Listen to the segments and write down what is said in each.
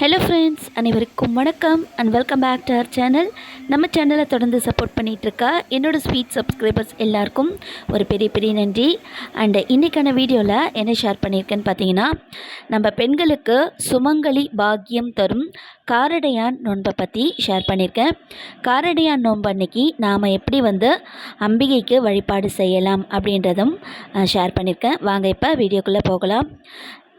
Hello friends அனைவருக்கும் வணக்கம் and welcome back to our channel நம்ம சேனலை தொடர்ந்து சப்போர்ட் பண்ணிகிட்ருக்கா என்னோடய ஸ்வீட் சப்ஸ்கிரைபர்ஸ் எல்லாருக்கும் ஒரு பெரிய பெரிய நன்றி. அண்டு இன்றைக்கான வீடியோவில் என்ன ஷேர் பண்ணியிருக்கேன்னு பார்த்தீங்கன்னா நம்ம பெண்களுக்கு சுமங்கலி பாக்கியம் தரும் காரடையான் நோன்பை பற்றி ஷேர் பண்ணியிருக்கேன் காரடையான் நோன்பு அன்னைக்கு நாம் எப்படி வந்து அம்பிகைக்கு வழிபாடு செய்யலாம் அப்படின்றதும் ஷேர் பண்ணியிருக்கேன் வாங்க இப்போ வீடியோக்குள்ளே போகலாம்.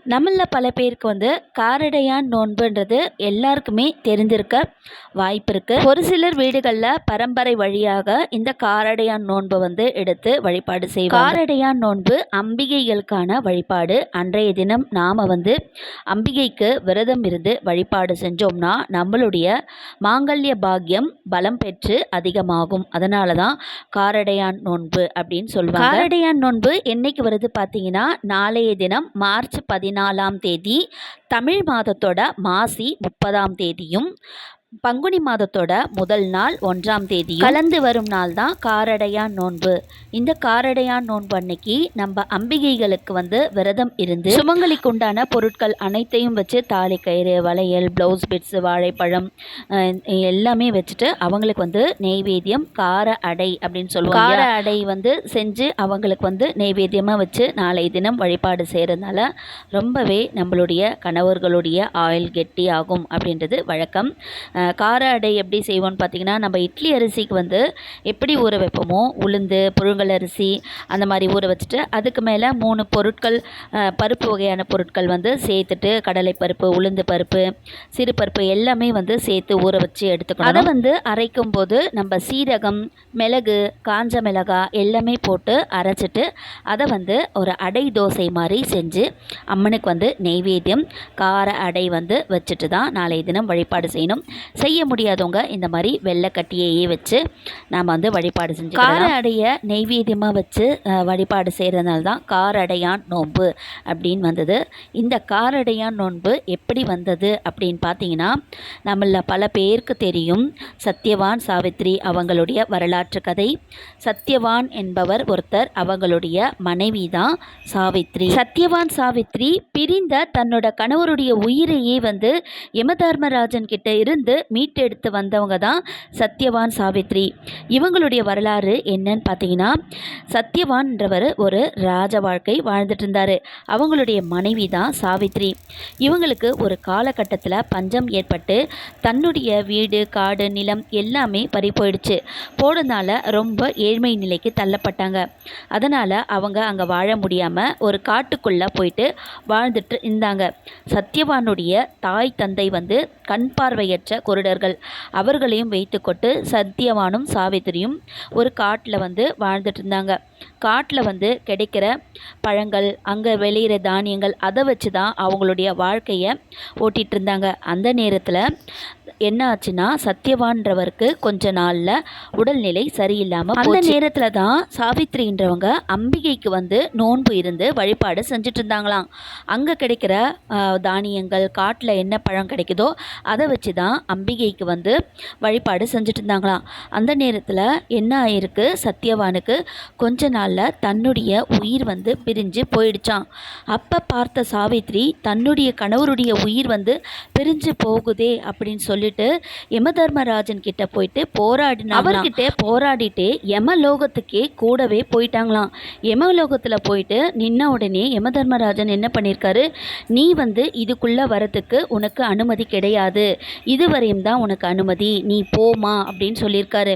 நம்மளில் பல பேருக்கு வந்து காரடையான் நோன்புன்றது எல்லாருக்குமே தெரிஞ்சிருக்க வாய்ப்பு இருக்குது ஒரு சிலர் வீடுகளில் பரம்பரை வழியாக இந்த காரடையான் நோன்பை வந்து எடுத்து வழிபாடு செய்வோம் காரடையான் நோன்பு அம்பிகைகளுக்கான வழிபாடு. அன்றைய தினம் நாம் வந்து அம்பிகைக்கு விரதம் இருந்து வழிபாடு செஞ்சோம்னா நம்மளுடைய மாங்கல்ய பாக்கியம் பலம் பெற்று அதிகமாகும். அதனால தான் காரடையான் நோன்பு அப்படின்னு சொல்லுவாங்க காரடையான் நோன்பு என்னைக்கு வருது பார்த்தீங்கன்னா நாளைய தினம் மார்ச் பதினாலாம் தேதி தமிழ் மாதத்தோட மாசி முப்பதாம் தேதியும் பங்குனி மாதத்தோட முதல் நாள் ஒன்றாம் தேதி கலந்து வரும் நாள் தான் காரடையான் நோன்பு. இந்த காரடையான் நோன்பு அன்னைக்கு நம்ம அம்பிகைகளுக்கு வந்து விரதம் இருந்து சுமங்கலிக்கு உண்டான பொருட்கள் அனைத்தையும் வச்சு தாலி கயிறு வளையல் ப்ளவுஸ் பிட்ஸ் வாழைப்பழம் எல்லாமே வச்சுட்டு அவங்களுக்கு வந்து நெய்வேத்தியம் கார அடை அப்படின்னு சொல்லுவாங்க கார அடை வந்து செஞ்சு அவங்களுக்கு வந்து நெய்வேத்தியமாக வச்சு நாளை தினம் வழிபாடு செய்கிறதுனால ரொம்பவே நம்மளுடைய கணவர்களுடைய ஆயில் கெட்டி ஆகும் அப்படின்றது வழக்கம். கார அடை எப்படி செய்வோம்னு பார்த்தீங்கன்னா நம்ம இட்லி அரிசிக்கு வந்து எப்படி ஊற வைப்போமோ உளுந்து புழுங்கல் அரிசி அந்த மாதிரி ஊற வச்சுட்டு அதுக்கு மேலே மூணு பொருட்கள் பருப்பு வகையான பொருட்கள் வந்து சேர்த்துட்டு கடலை பருப்பு உளுந்து பருப்பு சிறு பருப்பு எல்லாமே வந்து சேர்த்து ஊற வச்சு எடுத்துக்கணும். அதை வந்து அரைக்கும் போது நம்ம சீரகம் மிளகு காஞ்ச மிளகாய் எல்லாமே போட்டு அரைச்சிட்டு அதை வந்து ஒரு அடை தோசை மாதிரி செஞ்சு அம்மனுக்கு வந்து நெய்வேத்தியம் கார அடை வந்து வச்சுட்டு தான் நாளைய தினம் வழிபாடு செய்யணும். செய்ய முடியாதவங்க இந்த மாதிரி வெள்ளைக்கட்டியையே வச்சு நாம் வந்து வழிபாடு செஞ்சு கார அடையை நெய்வேத்தியமாக வச்சு வழிபாடு செய்கிறதுனால தான் கார அடையான் நோன்பு அப்படின்னு வந்தது. இந்த காரடையான் நோன்பு எப்படி வந்தது அப்படின்னு பார்த்தீங்கன்னா நம்மள பல பேருக்கு தெரியும். சத்யவான் சாவித்ரி அவங்களுடைய வரலாற்று கதை. சத்யவான் என்பவர் ஒருத்தர் அவங்களுடைய மனைவி தான் சாவித்ரி. சத்யவான் சாவித்ரி பிரிந்த தன்னோட கணவருடைய உயிரையே வந்து யமதர்மராஜன் கிட்ட இருந்து மீட்டெடுத்து வந்தவங்க தான் சத்யவான் சாவித்ரி. இவங்களுடைய வரலாறு என்னன்னு பார்த்தீங்கன்னா சத்யவான்ன்றவர் ஒரு ராஜ வாழ்க்கை வாழ்ந்துட்டு இருந்தார் அவங்களுடைய மனைவி தான் சாவித்ரி. இவங்களுக்கு ஒரு காலகட்டத்தில் பஞ்சம் ஏற்பட்டு தன்னுடைய வீடு காடு நிலம் எல்லாமே பறி போயிடுச்சு. போனதுனால ரொம்ப ஏழ்மை நிலைக்கு தள்ளப்பட்டாங்க. அதனால் அவங்க அங்கே வாழ முடியாமல் ஒரு காட்டுக்குள்ளே போயிட்டு வாழ்ந்துட்டு இருந்தாங்க. சத்யவானுடைய தாய் தந்தை வந்து கண் பார்வையற்ற குருடர்கள். அவர்களையும் வைத்துக்கொண்டு சத்யவானும் சாவித்திரியும் ஒரு காட்டில் வந்து வாழ்ந்துட்டு இருந்தாங்க காட்டில் வந்து கிடைக்கிற பழங்கள் அங்கே விளையிற தானியங்கள் அதை வச்சு தான் அவங்களுடைய வாழ்க்கையை ஓட்டிகிட்டு இருந்தாங்க அந்த நேரத்தில் என்ன ஆச்சுன்னா சத்யவான்றவருக்கு கொஞ்ச நாளில் உடல்நிலை சரியில்லாமல் அந்த நேரத்தில் தான் சாவித்ரின்றவங்க அம்பிகைக்கு வந்து நோன்பு இருந்து வழிபாடு செஞ்சுட்டு இருந்தாங்களாம் அங்கே கிடைக்கிற தானியங்கள் காட்டில் என்ன பழம் கிடைக்குதோ அதை வச்சு தான் அம்பிகைக்கு வந்து வழிபாடு செஞ்சுட்டு இருந்தாங்களாம் அந்த நேரத்தில் என்ன ஆயிருக்கு சத்யவானுக்கு கொஞ்ச நாளில் தன்னுடைய உயிர் வந்து பிரிஞ்சு போயிடுச்சான் அப்போ பார்த்த சாவித்ரி தன்னுடைய கணவருடைய உயிர் வந்து பிரிஞ்சு போகுதே அப்படின்னு சொல்லிட்டு யமதர்மராஜன் கிட்ட போயிட்டு போராடினா அவர்கிட்ட போராடிட்டு யமலோகத்துக்கே கூடவே போயிட்டாங்களாம். யமலோகத்தில் போயிட்டு நின்ன உடனே யமதர்மராஜன் என்ன பண்ணியிருக்காரு நீ வந்து இதுக்குள்ளே வரத்துக்கு உனக்கு அனுமதி கிடையாது. இதுவரையும் தான் உனக்கு அனுமதி. நீ போமா அப்படின்னு சொல்லியிருக்காரு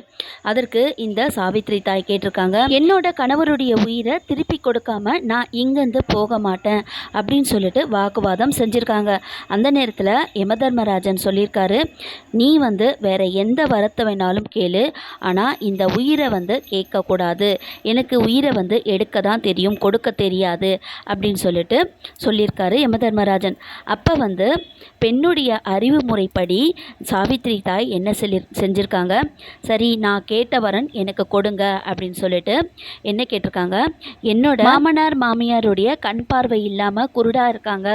அதற்கு இந்த சாவித்ரி தாய் கேட்டிருக்காங்க என்னோட கணவருடைய உயிரை திருப்பி கொடுக்காம நான் இங்கேருந்து போக மாட்டேன் அப்படின்னு சொல்லிட்டு வாக்குவாதம் செஞ்சுருக்காங்க. அந்த நேரத்தில் யமதர்மராஜன் சொல்லியிருக்காரு நீ வந்து வேற எந்த வரத்தை வேணாலும் கேளு. ஆனால் இந்த உயிரை வந்து கேட்கக்கூடாது. எனக்கு உயிரை வந்து எடுக்க தான் தெரியும் கொடுக்க தெரியாது அப்படின்னு சொல்லிட்டு சொல்லியிருக்காரு யமதர்மராஜன் அப்போ வந்து பெண்ணுடைய அறிவு முறைப்படி சாவித்ரி தாய் என்ன சொல்லி செஞ்சுருக்காங்க? சரி நான் கேட்ட வரன் எனக்கு கொடுங்க அப்படின்னு சொல்லிட்டு என்ன கேட்டிருக்காங்க? என்னோட மாமனார் மாமியாருடைய கண் பார்வை இல்லாமல் குருடாக இருக்காங்க.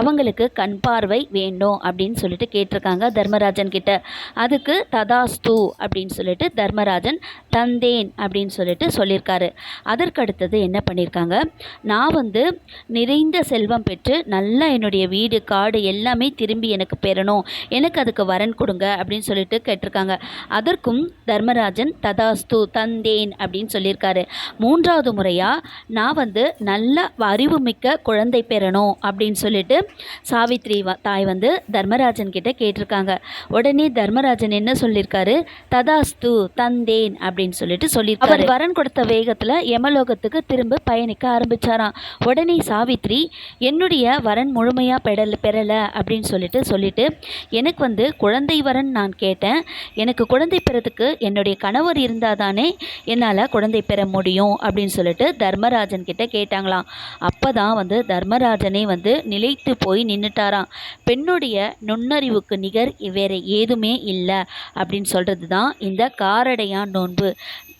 அவங்களுக்கு கண் பார்வை வேண்டும் அப்படின்னு சொல்லிட்டு கேட்டிருக்காங்க தர்மராஜன் கிட்ட அதுக்கு ததாஸ்து அப்படின்னு சொல்லிட்டு தர்மராஜன் தந்தேன் அப்படின்னு சொல்லிட்டு சொல்லியிருக்காரு. அதற்கு அடுத்தது என்ன பண்ணியிருக்காங்க? நான் வந்து நிறைந்த செல்வம் பெற்று நல்லா என்னுடைய வீடு காடு எல்லாமே திரும்பி எனக்கு பெறணும். எனக்கு அதுக்கு வரன் கொடுங்க அப்படின்னு சொல்லிட்டு கேட்டிருக்காங்க. அதற்கும் தர்மராஜன் ததாஸ்து தந்தேன் அப்படின்னு சொல்லியிருக்காரு. மூன்றாவது முறையாக நான் வந்து நல்ல அறிவுமிக்க குழந்தை பெறணும் அப்படின்னு சொல்லிட்டு சாவித்ரி தாய் வந்து தர்மராஜன் கிட்ட கேட்டிருக்காங்க. உடனே தர்மராஜன் என்ன சொல்லியிருக்காரு ததாஸ்து தந்தேன் அப்படின்னு சொல்லிட்டு சொல்லியிருக்காரு வரன் கொடுத்த வேகத்தில் யமலோகத்துக்கு திரும்ப பயணிக்க ஆரம்பிச்சாராம். உடனே சாவித்ரி என்னுடைய வரன் முழுமையாக பெறல பெறலை அப்படின்னு சொல்லிட்டு சொல்லிட்டு எனக்கு வந்து குழந்தை வரன் நான் கேட்டேன். எனக்கு குழந்தை பெறதுக்கு என்னுடைய கணவர் இருந்தால் தானே என்னால் குழந்தை பெற முடியும் அப்படின்னு சொல்லிட்டு தர்மராஜன் கிட்ட கேட்டாங்களாம். அப்போ தான் வந்து தர்மராஜனே வந்து நிலைத்து போய் நின்றுட்டாராம் பெண்ணுடைய நுண்ணறிவுக்கு நிகர் வேற ஏதுமே இல்லை அப்படின்னு சொல்கிறது தான் இந்த காரடையான் நோன்பு.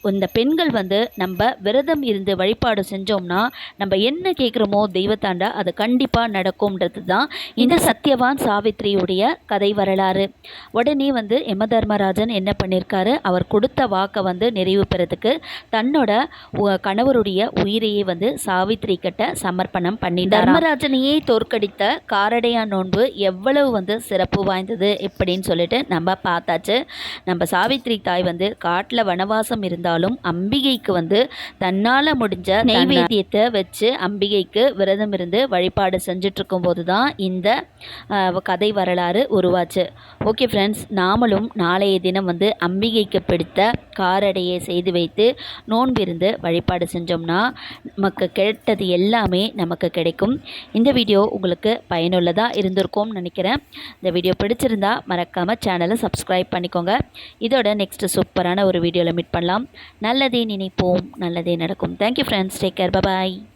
இந்த பெண்கள் வந்து நம்ம விரதம் இருந்து வழிபாடு செஞ்சோம்னா நம்ம என்ன கேட்குறோமோ தெய்வத்தாண்டா அது கண்டிப்பாக நடக்கும்ன்றது தான் இந்த சத்யவான் சாவித்ரியுடைய கதை வரலாறு. உடனே வந்து யம தர்மராஜன் என்ன பண்ணியிருக்காரு அவர் கொடுத்த வாக்கை வந்து நிறைவு பெறதுக்கு தன்னோட கணவருடைய உயிரையே வந்து சாவித்ரி கிட்ட சமர்ப்பணம் பண்ணி தர்மராஜனையே தோற்கடித்த காரடையா நோன்பு எவ்வளவு வந்து சிறப்பு வாய்ந்தது? இப்படின்னு சொல்லிட்டு நம்ம பார்த்தாச்சு. நம்ம சாவித்ரி தாய் வந்து காட்டில் வனவாசம் இருந்தாலும் அம்பிகைக்கு வந்து தன்னால் முடிஞ்ச நைவேத்தியத்தை வச்சு அம்பிகைக்கு விரதம் இருந்து வழிபாடு செஞ்சுட்டு இருக்கும்போது தான் இந்த கதை வரலாறு உருவாச்சு. ஓகே ஃப்ரெண்ட்ஸ் நாமளும் நாளைய தினம் வந்து அம்பிகைக்கு பிடித்த காரடையை செய்து வைத்து நோன்பிருந்து வழிபாடு செஞ்சோம்னா நமக்கு கிடைத்தது எல்லாமே நமக்கு கிடைக்கும். இந்த வீடியோ உங்களுக்கு பயனுள்ளதாக இருந்திருக்கும்னு நினைக்கிறேன். இந்த வீடியோ பிடிச்சிருந்தா மறக்காமல் சேனலை சப்ஸ்கிரைப் பண்ணிக்கோங்க. இதோட நெக்ஸ்ட் சூப்பரான ஒரு வீடியோவில் மீட் பண்ணலாம். நல்லதே நினைப்போம். நல்லதே நடக்கும். Thank you friends take care bye bye